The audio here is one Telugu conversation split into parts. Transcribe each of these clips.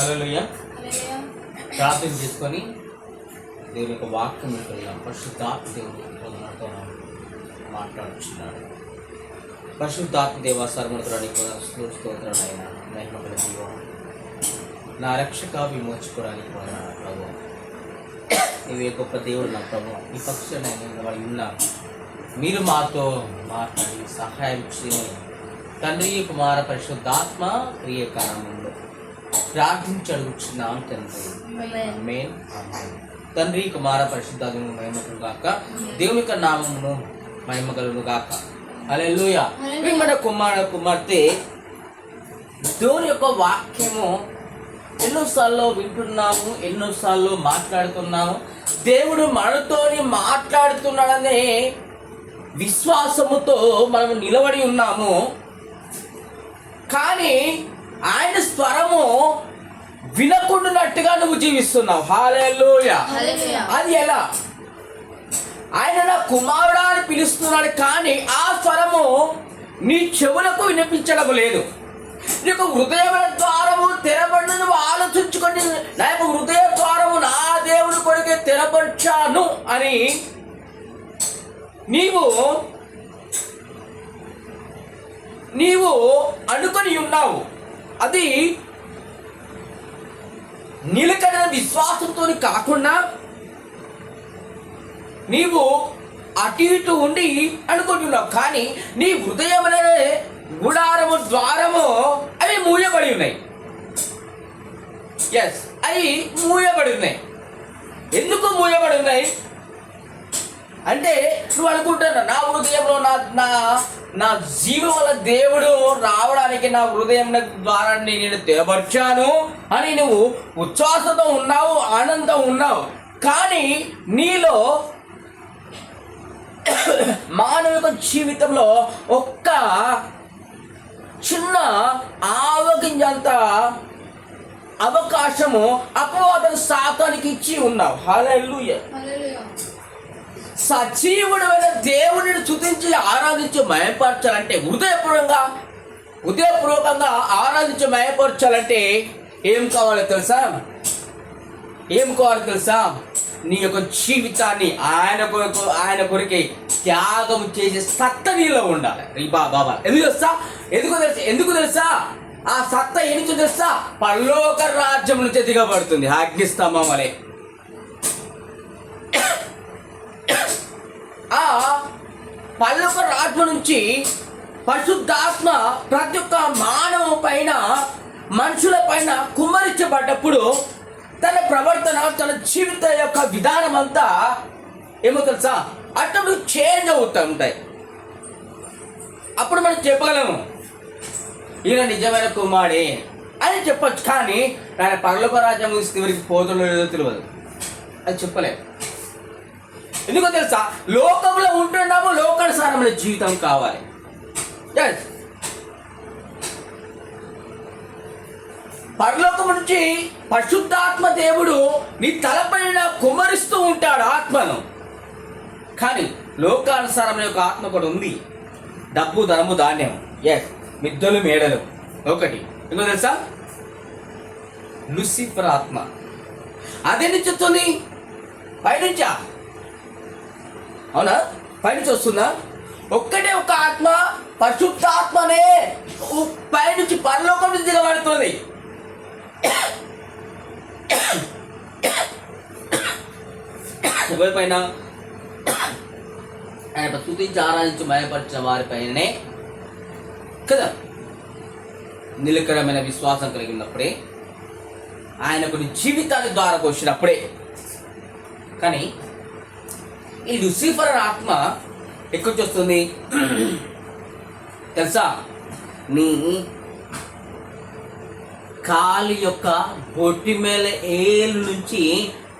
హలోయ ప్రార్థన చేసుకొని దేవుని యొక్క వాక్యం వెళ్తున్నాం పరిశుద్ధాత్మ దేవుడు మనతో మాట్లాడుచున్నాడు. పరిశుద్ధాత్మ దేవ సర్మతురానికి స్తోత్రం ఆయన మహిమగల జీవం నా రక్షక విమోచుకోవడానికి పోయిన ప్రభు. నీవే గొప్ప దేవుడు నా ప్రభు. ఈ పక్షులైన ఉన్నారు. మీరు మాతో మాట్లాడి సహాయం చేయమని తండ్రి కుమార పరిశుద్ధాత్మ క్రియకారంలో ప్రార్థించి అడుగుచున్నాం తండ్రి. తండ్రి కుమార పరిశుద్ధాత్మను మహిమకులు గాక. దేవుని యొక్క నామమును మహిమగలను గాక. అలెలుయ మన కుమార కుమార్తె దేవుని యొక్క వాక్యము ఎన్నోసార్లు వింటున్నాము ఎన్నోసార్లు మాట్లాడుతున్నాము. దేవుడు మనతోని మాట్లాడుతున్నాడనే విశ్వాసముతో మనం నిలబడి ఉన్నాము. కానీ ఆయన స్వరము వినకుండానట్టుగా నువ్వు జీవిస్తున్నావు. హాలేలుయ అది ఎలా? ఆయన నా కుమారుడా అని పిలుస్తున్నాడు కానీ ఆ స్వరము నీ చెవులకు వినిపించడం లేదు. నీ యొక్క హృదయ ద్వారము తెరబడిన నువ్వు ఆలోచించుకొని నా యొక్క హృదయ ద్వారము నా దేవుని కొరికే తెరపరిచాను అని నీవు నీవు అనుకొని ఉన్నావు. అది నిలకడ విశ్వాసంతో కాకుండా నీవు అటు ఇటు ఉండి అనుకుంటున్నావు కానీ నీ హృదయం అనే గుడారము ద్వారము అవి మూయబడి ఉన్నాయి. ఎస్ అవి మూయబడి ఉన్నాయి. ఎందుకు మూయబడి ఉన్నాయి? అంటే నువ్వు అనుకుంటున్నా నా హృదయంలో నా నా నా జీవం వల్ల దేవుడు రావడానికి నా హృదయం ద్వారా నేను తెరపరిచాను అని నువ్వు ఉచ్ఛ్వాసతో ఉన్నావు ఆనందం ఉన్నావు. కానీ నీలో మానవ జీవితంలో ఒక్క చిన్న ఆవగింజంత అవకాశము అపవాదం శాతానికి ఇచ్చి ఉన్నావు. హాలూయ సజీవుడైన దేవుడిని చుతించి ఆరాధించి మయపరచాలంటే హృదయపూర్వకంగా హృదయపూర్వకంగా ఆరాధించి మయపరచాలంటే ఏం కావాలో తెలుసా? ఏం కావాలో తెలుసా? నీ యొక్క జీవితాన్ని ఆయన కొరకు ఆయన కొరికే త్యాగం చేసే సత్త నీలో ఉండాలి. రీబా బాబా ఎందుకు తెలుసా? ఎందుకు తెలుసా? ఎందుకు తెలుసా? ఆ సత్త ఎందుకు తెలుసా? పల్లోక రాజ్యం నుంచి దిగబడుతుంది. అగ్నిస్తంభం వలె. ఆ పల్లొక రాజ్యం నుంచి పరిశుద్ధాత్మ ప్రతి ఒక్క మానవ పైన మనుషుల పైన కుమ్మరించబడ్డప్పుడు తన ప్రవర్తన తన జీవిత యొక్క విధానం అంతా ఏమో తెలుసా? అటు చేంజ్ అవుతూ ఉంటాయి. అప్పుడు మనం చెప్పగలము ఈయన నిజమైన కుమారి అని చెప్పొచ్చు. కానీ ఆయన పర్లోక రాజ్యం చివరికి పోతుండో లేదో తెలియదు. అది చెప్పలేదు ఎందుకో తెలుసా? లోకంలో ఉంటున్నాము లోకానుసారమైన జీవితం కావాలి. పరలోకం నుంచి పరిశుద్ధాత్మ దేవుడు నీ తలపైన కుమరిస్తూ ఉంటాడు ఆత్మను. కానీ లోకానుసారమైన ఒక ఆత్మ కూడా ఉంది. డబ్బు ధనము ధాన్యం. ఎస్ మిద్దలు మేడలు. ఒకటి. ఎందుకో తెలుసా? లూసిఫర్ ఆత్మ. అదే నుంచి వస్తుంది పైనుంచా? అవునా? పైనుంచి వస్తుందా? ఒక్కటే ఒక ఆత్మ పరిశుద్ధ ఆత్మనే పైనుంచి పరలోకం నుంచి దిగబడుతుంది. ఎవరిపైన? ఆయన స్థుతించి ఆరాధించి మయపరిచిన వారిపైనే కదా? నిలకరమైన విశ్వాసం కలిగినప్పుడే ఆయన కొన్ని జీవితాన్ని ద్వారా వచ్చినప్పుడే కానీ ఈ లూసిఫర్ అనే ఆత్మ ఎక్కడి నుంచి వస్తుంది తెలుసా? నీ కాలి యొక్క బొట్టి మేల ఏలు నుంచి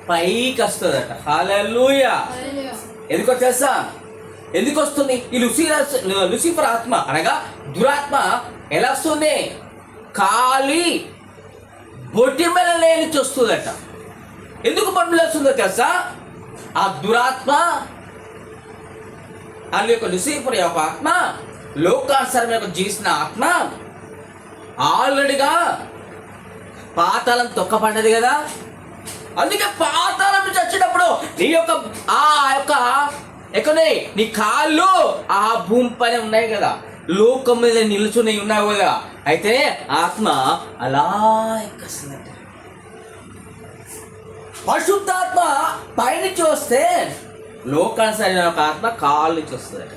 పైకి వస్తుందట. హాలూయ ఎందుకో తెలుసా? ఎందుకు వస్తుంది ఈ లూసిఫర్ లూసిఫర్ ఆత్మ అనగా దురాత్మ ఎలా వస్తుంది? కాలి బొట్టి మేల నుంచి వస్తుందట ఎందుకు బొట్టులు వస్తుందో తెలుసా? ఆ దురాత్మ ఆ యొక్క లూసిఫర్ యొక్క ఆత్మ లోకానుసారం యొక్క జీవిస్తున్న ఆత్మ ఆల్రెడీగా పాతాళం తొక్కపడ్డది కదా. అందుకే పాతాళం నుంచి వచ్చేటప్పుడు నీ యొక్క ఆ యొక్క ఎక్కడే నీ కాళ్ళు ఆ భూమి పైన ఉన్నాయి కదా. లోకం మీద నిలుచుని ఉన్నావు కదా. అయితే ఆత్మ అలా ఎక్కస్తుందంట పరిశుద్ధాత్మ పైనుంచి వస్తే లోకానుసరైన ఒక ఆత్మ కాళ్ళ నుంచి వస్తుంది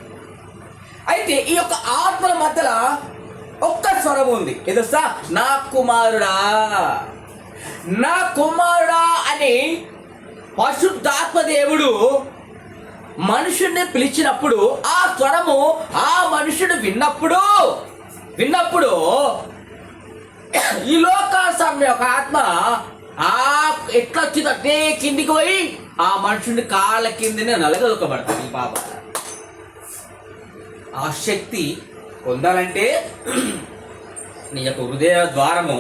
అయితే ఈ యొక్క ఆత్మల మధ్యలో ఒక్క స్వరం ఉంది. ఎదుస్తా నా కుమారుడా నా కుమారుడా అని పరిశుద్ధాత్మ దేవుడు మనుషుడిని పిలిచినప్పుడు ఆ స్వరము ఆ మనుషుడు విన్నప్పుడు విన్నప్పుడు ఈ లోకాసం యొక్క ఆత్మ ఆ ఎట్లా వచ్చిందంటే కిందికి పోయి ఆ మనుషుని కాళ్ళ కిందనే నలగదొక్కబడుతుంది ఈ పాప. ఆ శక్తి పొందాలంటే నీ యొక్క హృదయ ద్వారము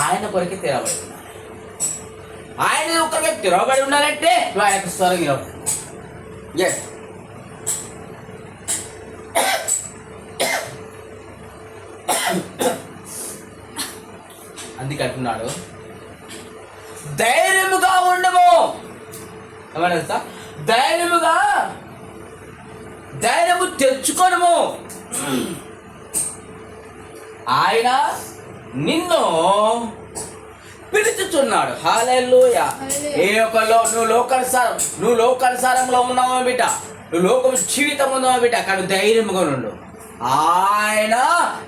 ఆయన కొరకే తెరవబడి ఆయన ఒక్కరికి తెరవబడి ఉండాలంటే నువ్వు ఆయన యొక్క స్వరం వినవు. ఎస్ అందుకంటున్నాడు ధైర్యముగా ఉండము. ఏమన్నా ధైర్యముగా ధైర్యము తెచ్చుకోనము. ఆయన నిన్ను పిలుచుచున్నాడు. హాలెల్లుయ. ఏ ఒక్కలో నువ్వు లోకానుసారం నువ్వు లోకానుసారంలో ఉన్నావా బిడ్డ? నువ్వు లోకం జీవితం ఉన్నావా బిడ్డ? కానీ ధైర్యముగా నుండు ఆయన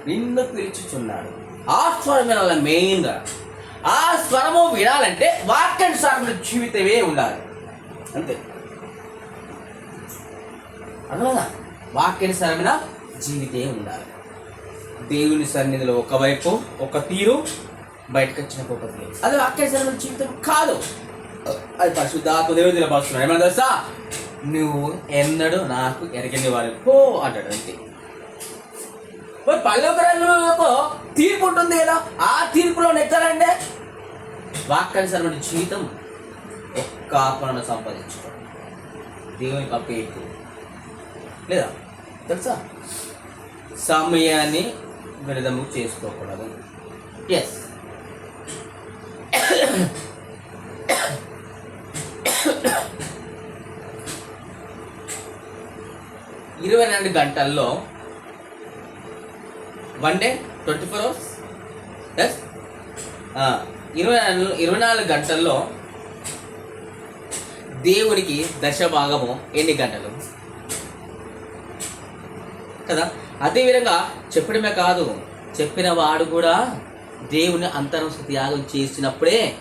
నిన్ను పిలుచుచున్నాడు. ఆ మెయిన్గా. ఆ స్వరము వినాలంటే వాక్యానుసారమైన జీవితమే ఉండాలి. అంతే. అర్థమైందా? వాక్యానుసారమైన జీవితే ఉండాలి. దేవుని సన్నిధిలో ఒకవైపు ఒక తీరు బయటకు వచ్చిన ఒక తీరు. అది వాక్యానుసారమైన జీవితం కాదు. అది పరిశుద్ధాత్మ దేవుని నిలబడుతున్నాడు ఏమన్నా తెలుసా? నువ్వు ఎన్నడూ నాకు ఎరగని వాడు పో అంటాడు అంతే. మరి పల్లెక తీర్పు ఉంటుంది కదా ఆ తీర్పులో నెక్కాలంటే వాక్యానుసరమైన జీవితం ఒక్క ఆత్మను సంపాదించుకో దేవునికి అప్పేయకు లేదా? తెలుసా? సమయాన్ని విడదము చేసుకోకూడదు. ఎస్ ఇరవై రెండు గంటల్లో one day twenty four hours yes ఇరవై నాలుగు ఇరవై నాలుగు గంటల్లో దేవునికి దశ భాగము ఎన్ని గంటలు? కదా? అదేవిధంగా చెప్పడమే కాదు చెప్పిన వాడు కూడా దేవుని అంతరంశ త్యాగం చేసినప్పుడే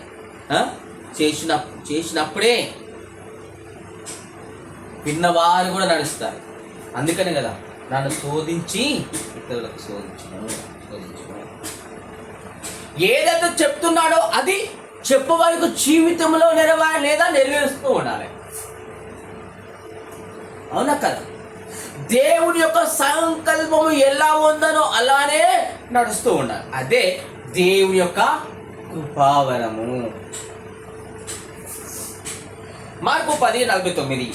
చేసిన చేసినప్పుడే విన్నవారు కూడా నడుస్తారు. అందుకనే కదా నన్ను శోధించి ఇతరులకు శోధించను ఏదైతే చెప్తున్నాడో అది చెప్పవారికి జీవితంలో నెరవేర లేదా నెరవేరుస్తూ ఉండాలి. అవునా కదా? దేవుని యొక్క సంకల్పము ఎలా ఉందనో అలానే నడుస్తూ ఉండాలి. అదే దేవుని యొక్క కృపావరము. మార్పు పది నలభై తొమ్మిది.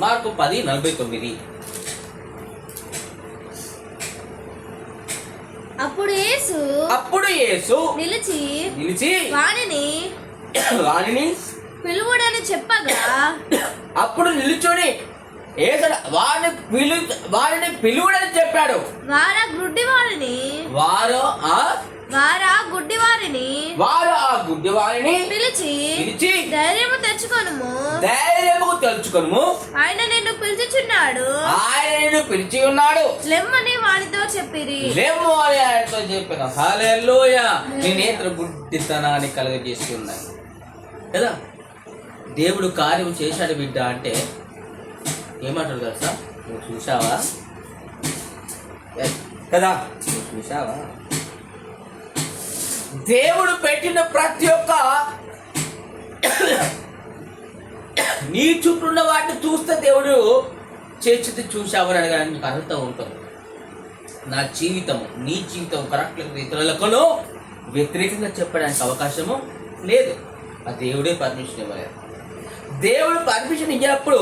మార్పు పది నలభై తొమ్మిది. అప్పుడు యేసు అప్పుడు యేసు నిలిచి నిలిచి వాణిని వాణిని పిలువుడని చెప్పగా అప్పుడు నిలుచొని ఏసడ వాడిని పిలు వాడిని పిలువుడని చెప్పాడు. వారా గుడ్డి వారిని వారు ఆ వారా గుడ్డి వారిని వారు ఆ గుడ్డి వారిని పిలిచి పిలిచి ధైర్యము తెచ్చుకొనుము. ధైర్యము తెలుసుకొనుము ఆయన నిన్ను పిలిచుచున్నాడు. ఆయన నిన్ను పిలిచి ఉన్నాడు. లెమ్మని వానితో చెప్పిరి. లేము అని ఆయనతో చెప్పిన. హాలేలోయ నీ నేత్ర గుడ్డితనాన్ని కలుగజేసి ఉన్నాయి కదా దేవుడు కార్యం చేశాడు బిడ్డ అంటే ఏమంటారు తెలుసా? నువ్వు చూసావా కదా? నువ్వు చూసావా దేవుడు పెట్టిన ప్రతి ఒక్క నీ చుట్టూ ఉన్న వాటిని చూస్తే దేవుడు చేర్చితే చూసావని అడగడానికి నీకు అర్హత ఉంటుంది నా జీవితం నీ జీవితం కరెక్ట్ ఇతరులకును వ్యతిరేకంగా చెప్పడానికి అవకాశము లేదు. ఆ దేవుడే పర్మిషన్ ఇవ్వలేదు దేవుడు పర్మిషన్ ఇచ్చినప్పుడు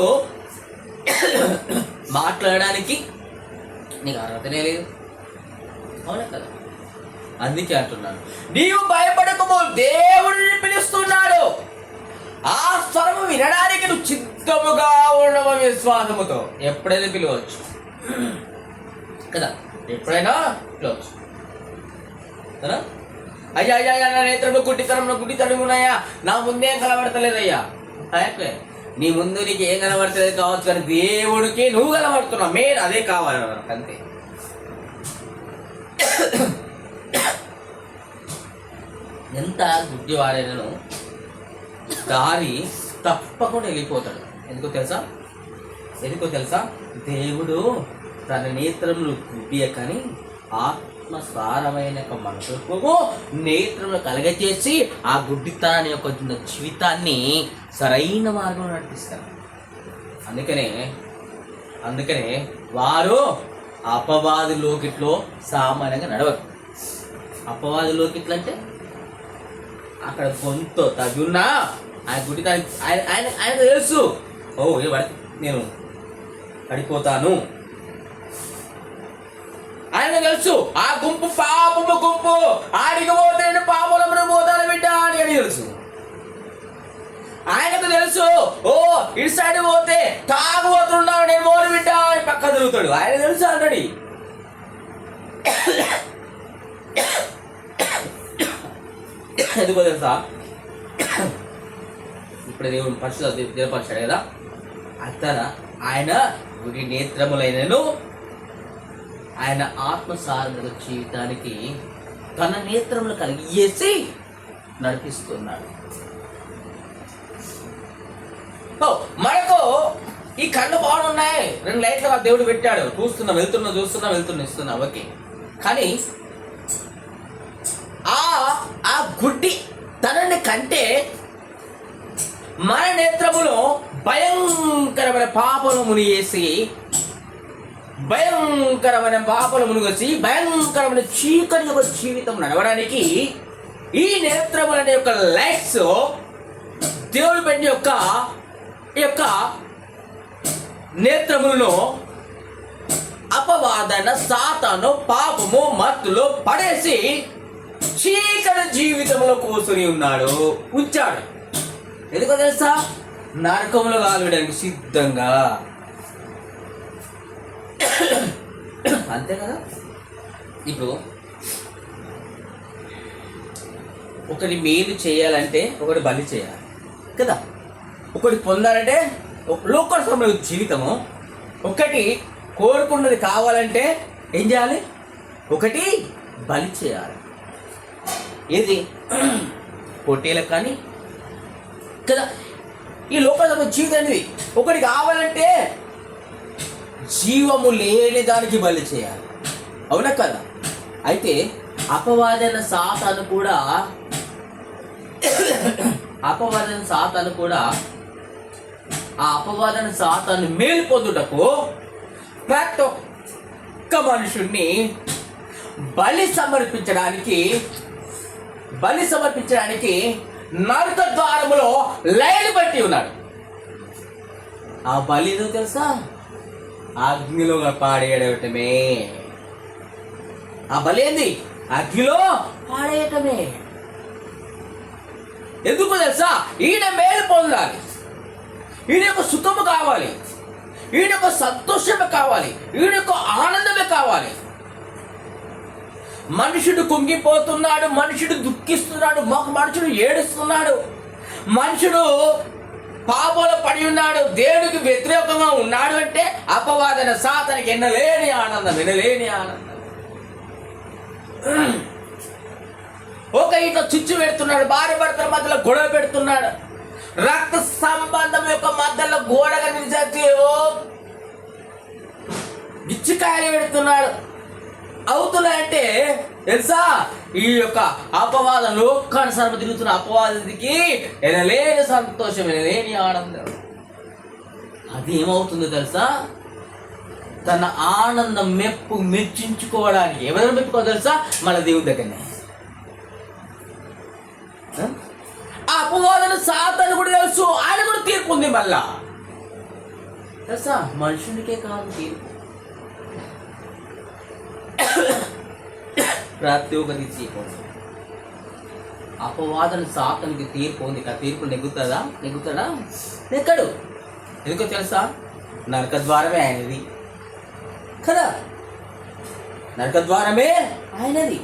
మాట్లాడడానికి నీకు అర్హతనే లేదు. అవునా కదా? అందుకే అంటున్నాను. నీవు భయపడకము దేవుడిని పిలుస్తున్నాడు. ఆ స్వరము వినడానికి నువ్వు చిత్తముగా ఉండవు విశ్వాసముతో. ఎప్పుడైనా పిలవచ్చు. కదా? ఎప్పుడైనా పిలవచ్చు. కదా? అయ్యా అయ్యా అయ్యా నా నేత్రంలో గుడ్డితనంలో గుడ్డితనం ఉన్నాయా నా ముందేం కనబడతలేదయ్యా. అయిపోయి నీ ముందు నీకు ఏం కనబడతలేదు కావచ్చు కానీ దేవుడికి నువ్వు కనబడుతున్నావు. మెయిన్ అదే కావాలి అంతే. ఎంత గుడ్డివాడైనను దారి తప్పకుండా వెళ్ళిపోతాడు. ఎందుకో తెలుసా? ఎందుకో తెలుసా? దేవుడు తన నేత్రములు గుడ్డియకని ఆత్మసారమైన ఒక మనసుకు నేత్రములు కలగచేసి ఆ గుడ్డితనాన్ని యొక్క జీవితాన్ని సరైన మార్గంలో నడిపిస్తాడు. అందుకనే అందుకనే వారు అపవాది లోకిట్లో సామాన్యంగా నడవరు. అపవాది లోకిట్లు అంటే అక్కడ కొంత తగి ఆయన గుడి దానికి ఆయన ఆయన తెలుసు. ఓ ఏ పడి నేను పడిపోతాను. ఆయన తెలుసు. ఆ గుంపు పాపము గుంపు. ఆడికి పోతే పాపలమును పోతాను బిడ్డ అని అని తెలుసు. ఆయనకు తెలుసు. ఓ ఇటు సైడ్ పోతే తాగుబోతున్నావు నేను మోరు బిడ్డ అని పక్క తిరుగుతాడు. ఆయన తెలుసు ఆల్రెడీ? ఎందుకో తెలుసా? ఇప్పుడు దేవుడు పరిశుద్ధ దేవపరిచాడు కదా? అతను ఆయన గుడి నేత్రములైనను ఆయన ఆత్మసారణ జీవితానికి తన నేత్రములు కలిగేసి నడిపిస్తున్నాడు. ఓ, మనకు ఈ కళ్ళు బాగున్నాయి. రెండు లైట్లు ఆ దేవుడు పెట్టాడు. చూస్తున్నాం వెళ్తున్నా చూస్తున్నాం వెళ్తున్నా ఇస్తున్నా. ఓకే. కానీ ఆ ఆ గుడ్డి తనని కంటే మన నేత్రములో భయంకరమైన పాపలు మునిగేసి భయంకరమైన పాపలు మునిగేసి భయంకరమైన చీకటి యొక్క జీవితం నడవడానికి ఈ నేత్రములు అనే యొక్క లైట్స్ దేవుడు పెట్టిన యొక్క ఈ యొక్క నేత్రములను అపవాదన సాతాను పాపము మత్తులో పడేసి చీకటి జీవితంలో కూర్చుని ఉన్నాడు. ఉంచాడు ఎందుకో తెలుసా? నరకంలో కాలుడానికి సిద్ధంగా. అంతే కదా? ఇప్పుడు ఒకటి మేలు చేయాలంటే ఒకటి బలి చేయాలి. కదా? ఒకటి పొందాలంటే లోకల్ సమయ జీవితము. ఒకటి కోరుకున్నది కావాలంటే ఏం చేయాలి? ఒకటి బలి చేయాలి. ఏది? పొట్టేలకు కానీ కదా? ఈ లోకల్ సమయ జీవితం అనేది ఒకటి కావాలంటే జీవము లేని దానికి బలి చేయాలి. అవునా కదా? అయితే అపవాదైన సాతాను కూడా అపవాదన సాతాను కూడా ఆ అపవాదన సాతాను మేలుపొందుటకు ప్రతి ఒక్క మనుషుణ్ణి బలి సమర్పించడానికి బలి సమర్పించడానికి నరక ద్వారములో లైన్ పట్టి ఉన్నాడు. ఆ బలి ఏదో తెలుసా? అగ్నిలో పాడేయడమే. ఆ బలి ఏంది? అగ్నిలో పాడేయటమే. ఎందుకు తెలుసా? ఈయన మేలు పొందాలి. ఈయన యొక్క సుఖము కావాలి. ఈయన యొక్క సంతోషమే కావాలి. ఈయన యొక్క ఆనందమే కావాలి. మనుషుడు కుంగిపోతున్నాడు మనుషుడు దుఃఖిస్తున్నాడు ఒక మనుషుడు ఏడుస్తున్నాడు. మనుషుడు పాపంలో పడి ఉన్నాడు దేవుడికి వ్యతిరేకంగా ఉన్నాడు అంటే అపవాదన సాతనికి ఎన్నలేని ఆనందం వినలేని ఆనందం. ఒక ఇట్లా చిచ్చు పెడుతున్నాడు భార్య భర్తల మధ్యలో గొడవ పెడుతున్నాడు. రక్త సంబంధం యొక్క మధ్యలో గోడగా నిలిచి ఓ పెడుతున్నాడు. అవుతున్నాయంటే తెలుసా? ఈ యొక్క అపవాదం లోకానుసారం తిరుగుతున్న అపవాదికి ఎనలేని సంతోషం ఎనలేని ఆనందం. అది ఏమవుతుందో తెలుసా? తన ఆనందం మెప్పు మెచ్చించుకోవడానికి ఎవరు మెప్పుకో తెలుసా? మన దేవుని దగ్గరనే. ఆ? అపవాదన సాతాను కూడా తెలుసు ఆయన కూడా తీర్పు ఉంది మళ్ళా. తెలుసా? మనుషునికే కాదు తీర్పు. ప్రతి ఒక్కరికి తీర్పు. అపవాదన సాతనికి తీర్పు ఉంది. ఆ తీర్పు నెగ్గుతుందా? నెగ్గుతాడా నెక్కడు ఎందుకో తెలుసా? నరక ద్వారమే ఆయనది. కదా? నరక ద్వారమే ఆయనది.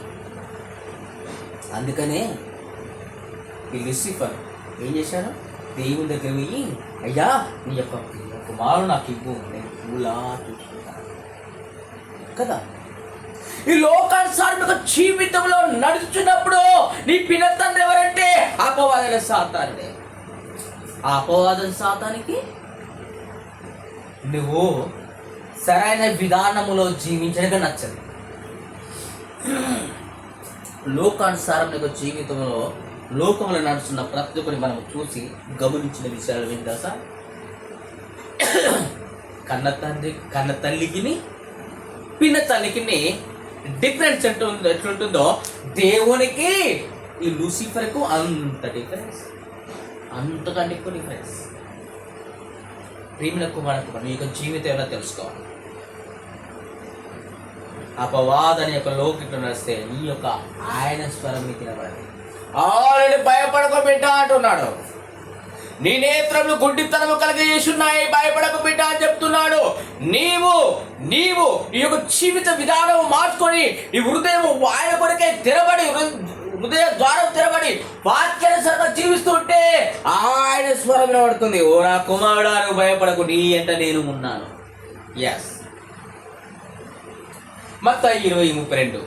అందుకనే ఈ లిసిఫర్ ఏం చేశాడు? దేవుని దగ్గర పోయి అయ్యా నీ యొక్క కుమారుడు నాకు ఇవ్వు. నేను పూలా చూసుకుంటాను కదా? ఈ లోకానుసారముగా జీవితంలో నడుచున్నప్పుడు నీ పినతండ్రి ఎవరంటే? అపవాదన సాతాన్ని ఆ అపవాదన సాతానికి నువ్వు సరైన విధానములో జీవించడానికి నచ్చదు. లోకానుసారం జీవితంలో లోకంలో నడుస్తున్న ప్రతి ఒక్కరిని మనం చూసి గమనించిన విషయాలు ఏంటా సార్ కన్న తండ్రి కన్న తల్లికిని పిన్న తల్లికిని డిఫరెన్స్ ఎట్లుందో ఎట్లుంటుందో దేవునికి ఈ లూసిఫర్కు అంత డిఫరెన్స్ అంతకంటే ఎక్కువ డిఫరెన్స్ ప్రేమిన కుమారుడు నీ యొక్క జీవితం ఎలా తెలుసుకోవాలి? అపవాదని యొక్క లోకితో నడిస్తే నీ యొక్క ఆయన స్వరం నీకు వినబడాలి ఆల్రెడీ భయపడకో బిడ్డ అంటున్నాడు. నీ నేత్రములు గుడ్డితనము కలిగజేస్తున్నాయి భయపడకు బిడ్డ అని చెప్తున్నాడు. నీవు నీవు ఈ యొక్క జీవిత విధానం మార్చుకొని ఈ హృదయం ఆయన కొరకే తెరబడి హృదయ ద్వారం తెరబడి వాక్యానుసారంగా జీవిస్తుంటే ఆయన స్వరం వినబడుతుంది. ఓ నా కుమారుడా నువ్వు భయపడకు నీ ఎంట నేను ఉన్నాను. ఎస్ మత్త ఇరవై ముప్పై రెండు.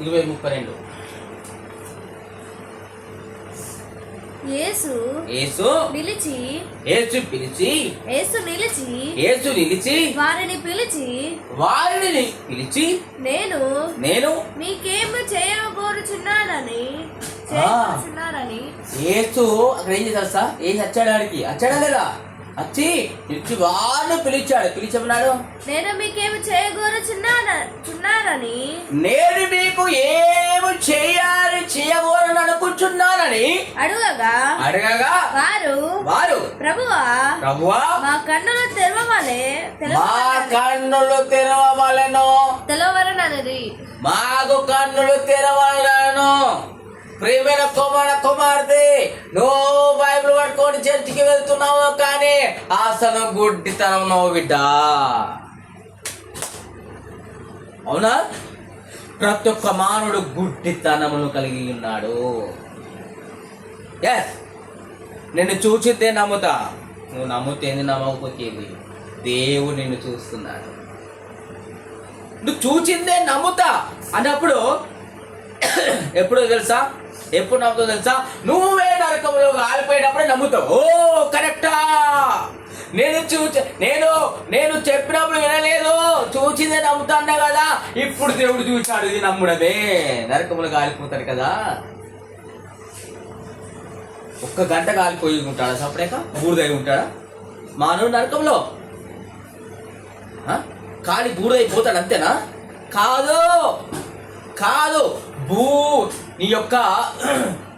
ఇరవై ముప్పై రెండు. యేసు యేసు నిలిచి యేసు పిలిచి యేసు నిలిచి యేసు నిలిచి వారిని పిలిచి వారిని పిలిచి నేను నేను మీకేమి చేయకూరుచున్నానని చేయకూరుచున్నానని యేసు అక్కడ ఏం చేశాడు సార్? ఏం వచ్చాడు ఆడికి వచ్చాడా లేదా? వచ్చి పిలిచి వాడిని పిలిచాడు. పిలిచమన్నాడు? నేను మీకేమి చేయకూరుచున్నాన చున్నానని? నేను మీకు ఏమి చేయాలి చేయకూడని అనుకుంటున్నానని? అడుగగా. అడగగా. వారు వారు. ప్రభువా ప్రభువా. మా కన్నులు తెరవమలే మా కన్నులు తెరవవలెను తెలవరనది మాకు కన్నులు తెరవలను. ప్రియమైన కుమార కుమార్తె నువ్వు చేయగలుగుతున్నావో కానీ అసలు గుడ్డితనం నవ్వు బిడ్డ. అవునా? ప్రతి ఒక్క మానవుడు గుడ్డితనమును కలిగి ఉన్నాడు. ఎస్ నిన్ను చూచితే నమ్ముతా. నువ్వు నమ్ముతేంది నమ్మకపోతేంది దేవుడు నిన్ను చూస్తున్నాడు. నువ్వు చూచిందే నమ్ముతా అన్నప్పుడు ఎప్పుడు తెలుసా? ఎప్పుడు నమ్ముతావు తెలుసా? నువ్వే నరకంలో కాలిపోయినప్పుడే నమ్ముతావు. ఓ కరెక్టా? నేను చూచి నేను నేను చెప్పినప్పుడు వినలేదు. చూచిందే నమ్ముతాన్నా కదా. ఇప్పుడు దేవుడు చూచాడు ఇది నమ్ముడమే నరకంలో కాలిపోతాడు కదా. ఒక్క గంట కాలిపోయి ఉంటాడా సపరేక? బూడిదై ఉంటాడా? మానవుడు నరకంలో ఆ? కాలి బూడిదైపోతాడు అంతేనా? కాదు! కాదు! భూ నీ యొక్క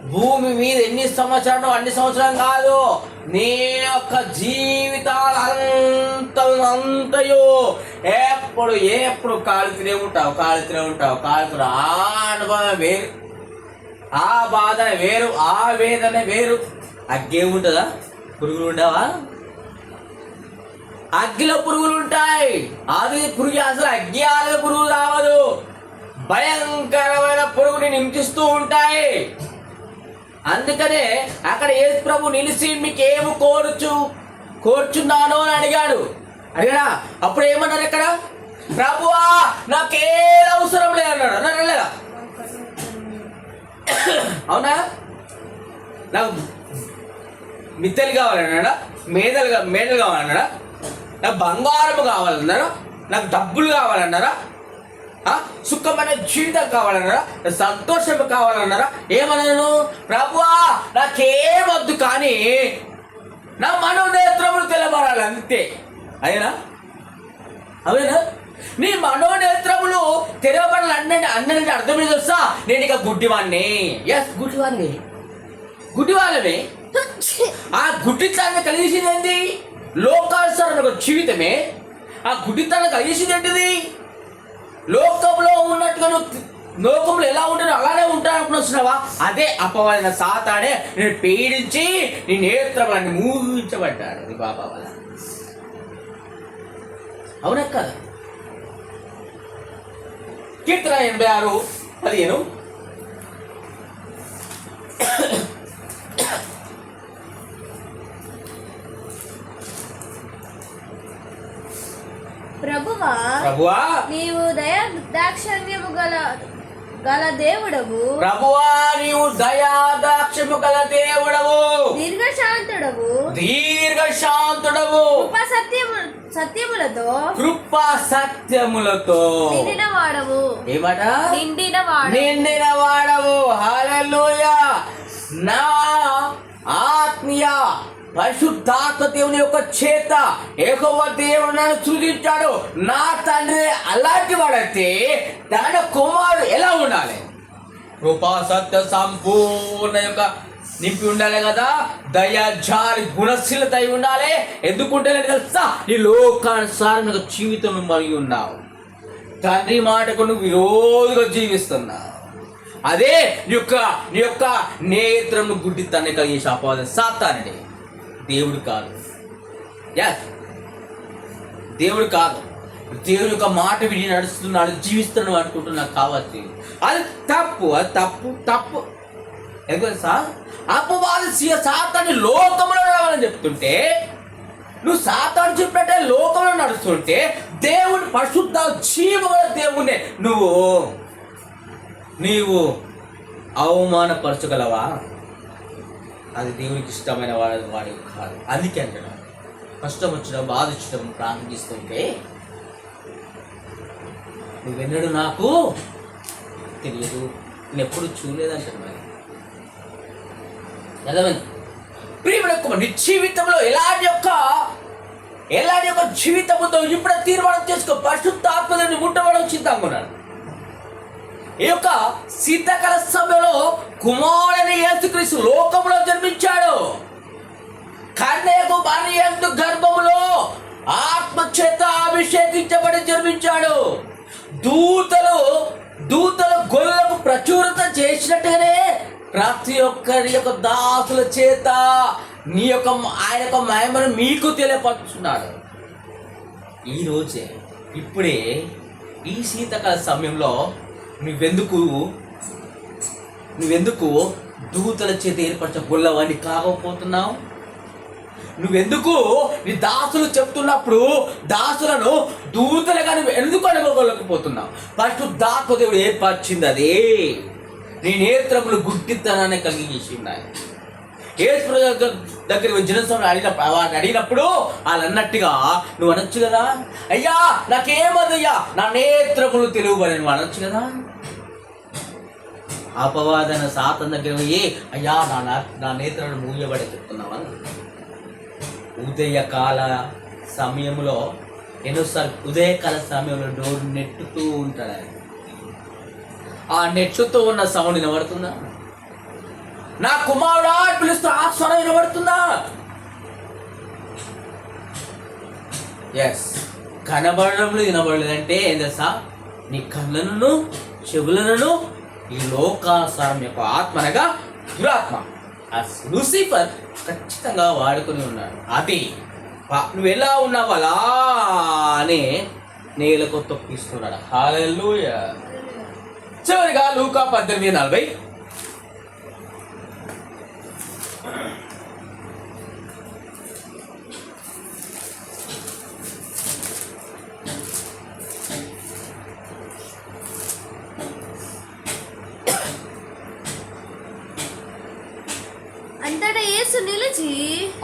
భూమి మీద ఎన్ని సంవత్సరాలు అన్ని సంవత్సరాలు కాదు. నీ యొక్క జీవితాలు అంత అంతయు. ఎప్పుడు ఎప్పుడు కాలుతూనే ఉంటావు కాలుతూనే ఉంటావు కాలుతున్నా ఆ అనుభవం వేరు. ఆ బాధన వేరు ఆ వేదన వేరు. అగ్గే ఉంటుందా పురుగులు ఉండవా? అగ్గిలో పురుగులు ఉంటాయి. అది పురుగు అసలు అగ్గి ఆలయ పురుగు రావదు. భయంకరమైన పురుగుని నింపిస్తూ ఉంటాయి. అందుకనే అక్కడ ఏసు ప్రభు నిలిచి మీకు ఏమి కోరుచు కోరుచున్నాను అని అడిగాడు. అడిగాడా? అప్పుడు ఏమన్నారు ఇక్కడ? ప్రభువా నాకేం అవసరం లేదు అన్నాడు. అన్నాడా లేదా అవునా? నాకు మిద్దెలు కావాలన్నాడా మేదలు మేడలు కావాలన్నాడా నాకు బంగారం కావాలన్నారా నాకు డబ్బులు కావాలన్నారా సుఖమైన జీవితం కావాలన్నారా? సంతోషం కావాలన్నారా? ఏమన్నాను? ప్రభువా నాకేమొద్దు కానీ నా మనోనేత్రములు తెలబడాలి అంతే అయినా అవేనా నీ మనోనేత్రములు తెరవబడాలి అన్న అన్నది అర్థం ఏదో తెలుసా? నేను ఇక గుడ్డివాణ్ణి. ఎస్ గుడ్డివాణ్ణి. గుడ్డివాళ్ళమే? ఆ గుడ్డితనాన్ని కలిగించింది ఏంటి లోకానుసారం ఒక జీవితమే. ఆ గుడ్డితనాన్ని కలిగించింది ఏంటిది? లోకంలో ఉన్నట్టుగా నువ్వు లోకంలో ఎలా ఉంటానో అలానే ఉంటాను వస్తున్నావా? అదే అపవాదిన సాతాడే నేను పీడించి నీ నేత్రములన్నీ మూగించబడ్డాడు నీ బాబా వల్ల. అవునా కదా? కీర్తన ఎనభై ఆరు పదిహేను. ప్రభువా. నీవు దయ దాక్షణ్యము గల గల దేవుడవు. ప్రభువా నీవు దయాదాక్షము గల దేవుడవు. దీర్ఘశాంతుడవు. దీర్ఘ శాంతుడవు కృప సత్యము సత్యములతో కృపా సత్యములతో. నిండిన వాడవు. ఏమాట? నిండిన వాడవు. నిండిన వాడవు. హల్లెలూయా. నా ఆత్మీయ పరిశుద్ధాత్మ దేవుని యొక్క చేత ఏకవ దేవుడు నన్ను సృజించాడు. నా తండ్రి అలాంటి వాడైతే తన కుమారుడు ఎలా ఉండాలి? కృపా సత్య సంపూర్ణ యొక్క నింపి ఉండాలి కదా? దయ జారి గుణశీలత అయి ఉండాలి. ఎందుకుంటే తెలుసా? నీ లోకానుసారం యొక్క జీవితం మరి ఉన్నావు. తండ్రి మాటకు నువ్వు విరోధుగా జీవిస్తున్నావు. అదే నీ యొక్క నీ యొక్క నేత్రము గుడ్డి తన కలిగేసి అపవాదం సాతానండి. దేవుడు కాదు. ఎస్ దేవుడు కాదు. దేవుని యొక్క మాట విని నడుస్తున్నాడు జీవిస్తున్నాడు అనుకుంటూ నాకు కావచ్చు అది తప్పు అది తప్పు తప్పు. ఎందుకంటే అపవాది సీ- సాతాన్ని లోకంలో నడవాలని చెప్తుంటే నువ్వు సాతాను చెప్పినట్టే లోకంలో నడుస్తుంటే దేవుని పరిశుద్ధ జీవముల దేవుణ్ణి నువ్వు. నీవు అవమానపరచగలవా? అది దేవునికి ఇష్టమైన వాడి వాడి కాదు. అందుకే అంటాడు కష్టం వచ్చడం బాధ వచ్చడం ప్రార్థిస్తుంటే నువ్వెన్నడు నాకు తెలియదు. నేను ఎప్పుడు చూడలేదంటాడు మరి. అర్థమైంది? ప్రియమైన నీ జీవితంలో ఎలాంటి యొక్క ఎలాంటి యొక్క జీవితంతో ఇప్పుడే తీర్మానం చేసుకో పరిశుద్ధ ఆత్మని ముట్టబడం చిత్తంగా ఈ యొక్క శీతాకాల సమయంలో కుమారుడని యేసుక్రీస్తు లోకంలో జన్మించాడు. కన్యకు మరియందు గర్భములో ఆత్మ చేత అభిషేకించబడి జన్మించాడు. దూతలు దూతలు గొల్లకు ప్రచురత చేసినట్టుగానే ప్రతి ఒక్కరి యొక్క దాసుల చేత నీ యొక్క ఆయన యొక్క మహిమను మీకు తెలియపరుచున్నాడు. ఈరోజే ఇప్పుడే ఈ శీతకాల సమయంలో నువ్వెందుకు? నువ్వెందుకు దూతల చేత ఏర్పరచ గొల్లవని కాకపోతున్నావు? నువ్వెందుకు నీ దాసులు చెప్తున్నప్పుడు దాసులను దూతలుగా నువ్వు ఎందుకు అనుకోగలకపోతున్నావు ఫస్ట్ దాకు దేవుడు ఏర్పరిచింది అదే. నీ నేత్రములు గుడ్డితనాన్ని కలిగించింది ఉన్నాయి దగ్గర- దగ్గరికి జనస్వామి అడిగిన వారిని అడిగినప్పుడు వాళ్ళు అన్నట్టుగా నువ్వు అనొచ్చు కదా? అయ్యా నాకేమదయ్యా నా నేత్రములు తెలుగుబడి నువ్వు అనొచ్చు కదా? అపవాదన సాతన దగ్గర పోయి అయ్యా నా నా- నా నేత్రాలు మూయబడి చెప్తున్నావా? ఉదయకాల సమయంలో ఎన్నోసార్లు ఉదయకాల సమయంలో డోర్ నెట్టుతూ ఉంటాడు ఆయన. ఆ నెట్టుతూ ఉన్న సౌండ్ వినబడుతుందా? నా కుమారుడా పిలుస్తూ ఆ స్వరం వినబడుతుందా? ఎస్ కనబడడంలో వినబడలేదంటే ఏం తెలుసా? నీ కళ్ళను చెవులను ఈ లోకాసారం యొక్క ఆత్మనగా దురాత్మ. ఆ లూసిఫర్ ఖచ్చితంగా వాడుకొని ఉన్నాడు. అది నువ్వు ఎలా ఉన్నావు అలానే నేలకు తొక్కిస్తున్నాడు హాలూయ చివరిగా లూకా పద్దెనిమిది నలభై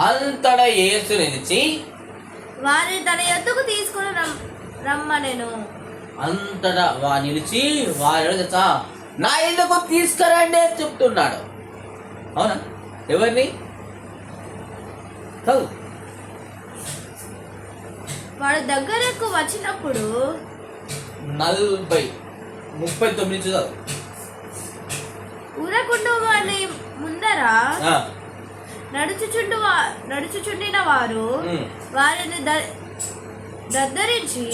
అంతటా యేసు నిలిచి వారిని తన ఎద్దుకు తీసుకుని రమ్ రమ్మనెను. అంతటా వా నిలిచి వారు తెలుసా నా ఎందుకు తీసుకురండి అని చెప్తున్నాడు. అవునా? ఎవరిని? కాదు వాడు దగ్గరకు వచ్చినప్పుడు నలభై ముప్పై తొమ్మిది చదువు. ఊరకుండు వారి ముందర నడుచుచుండు నడుచుచుండిన వారు వారిని దద్దరించి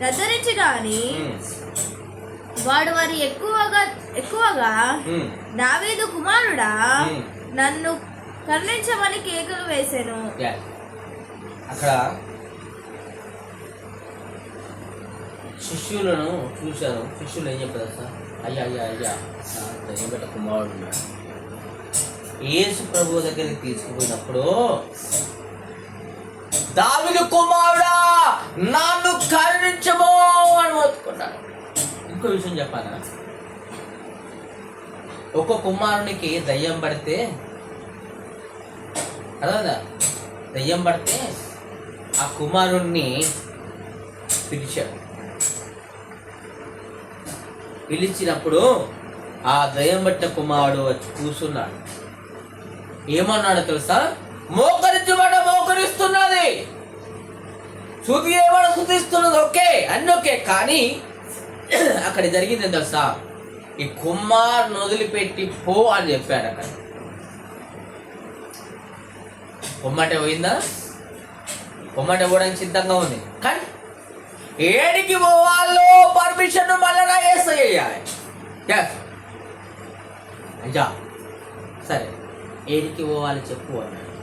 దద్దరించి గాని వాడు వారి ఎక్కువగా ఎక్కువగా. దావీదు కుమారుడా. నన్ను కరుణించమని కేకలు వేసాను యా. అక్కడ శిష్యులను చూశాను శిష్యులు ఏం చెప్పారు సార్ అయ్యా అయ్యా అయ్యా దయ్యం పెట్ట కుమారుడు. యేసు ప్రభు దగ్గరికి తీసుకుపోయినప్పుడు దావిదు కుమారుడా నన్ను కరుణించమో అని మొత్తుకున్నాడు. ఇంకో విషయం చెప్పానా ఒక కుమారునికి దయ్యం పడితే అదా దయ్యం పడితే ఆ కుమారుణ్ణి పిలిచాడు. పిలిచినప్పుడు ఆ దయ్యం పట్టిన కుమారుడు వచ్చి కూర్చున్నాడు. ఏమన్నాడు తెలుసా? మోకరించబడ మోకరిస్తున్నది. శృతి ఏమడ శృతిస్తున్నది? ఓకే అన్నీ ఓకే కానీ అక్కడ జరిగింది తెలుసా? ఈ కుమారుని వదిలిపెట్టి పో అని చెప్పాడు అక్కడ. పొమ్మటే పోయిందా? పొమ్మటే పోవడానికి సిద్ధంగా ఉంది. కానీ ఏడికి పోవాలో పర్మిషన్ మళ్ళా వేసేయాలి అయ్యా. సరే. ఏడికి పోవాలి చెప్పు అన్నాడు.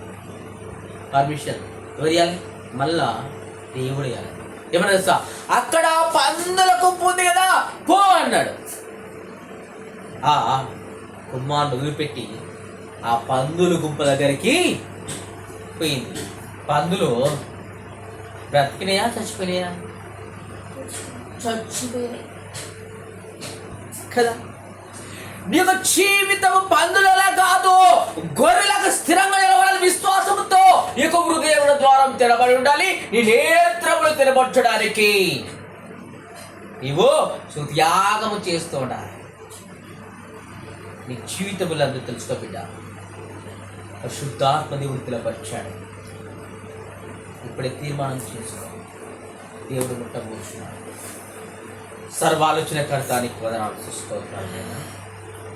పర్మిషన్ ఎవరు ఇవ్వాలి మళ్ళా దేవుడు ఇవ్వాలి ఏమన్నా తెలుసా? అక్కడ పందుల గుంపు ఉంది కదా పో అన్నాడు. ఆ కుమ్మాన్ని వదిలిపెట్టి ఆ పందుల గుంపు దగ్గరికి పోయింది. పందులు బ్రతికినాయా చచ్చిపోయినాయా? చచ్చిపోయినాయి. కదా? నీకు జీవితం పందులలా కాదు గొర్రెలకు స్థిరంగా నిలబడాలి విశ్వాసంతో నీకు హృదయముల ద్వారం తెరబడి ఉండాలి నీ నేత్రములు తెరబట్టడానికి నీవు సుత్యాగము చేస్తూ ఉండాలి. నీ జీవితములు అందరూ తెలుసుకో బిడ్డ. శుద్ధాత్మ దేవుడు తెలపరిచాడు ఇప్పుడే తీర్మానం చేసుకో దేవుడు ముట్టబోచున్నాడు. సర్వాలోచన కర్తానికి వదనాలు చూసుకోవాలి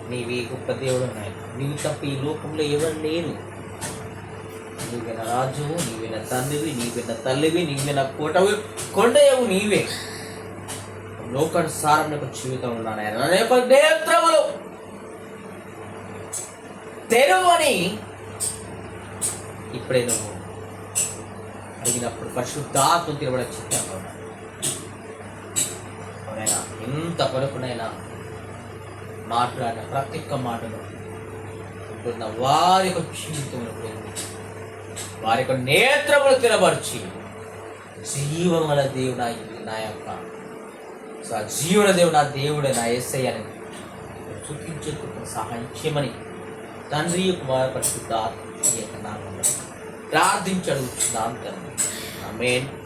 నీవి గొప్ప దేవుడు నాయన నీవు తప్ప ఈ లోకంలో ఎవరు లేరు. నీవే రాజువు నీవే తండ్రివి నీవే తల్లివి నీవైన కోటవి కొండయవు నీవే. లోకానుసారం యొక్క జీవితం ఉన్నాను. ఆయన యొక్క నేత్రములు తెరువని ఇప్పుడే నువ్వు అడిగినప్పుడు పరిశుద్ధాత్మ తిరగడం చెప్పాను. ఎంత కొరకునైనా మాట్లాడిన ప్రతి ఒక్క మాటలు ఉంటున్న వారి యొక్క జీవితంలో వారి. యొక్క నేత్రములు తినబరిచి జీవముల దేవుడు నా యొక్క సో ఆ జీవన దేవుడు నా దేవుడు నా ఎస్ఐ అని చూపించేందుకు సహాయం చేయమని తండ్రి కుమార పరిశుద్ధ ప్రార్థించడుగుతున్నాను ప్రార్థించడు తండ్రి. ఆమేన్.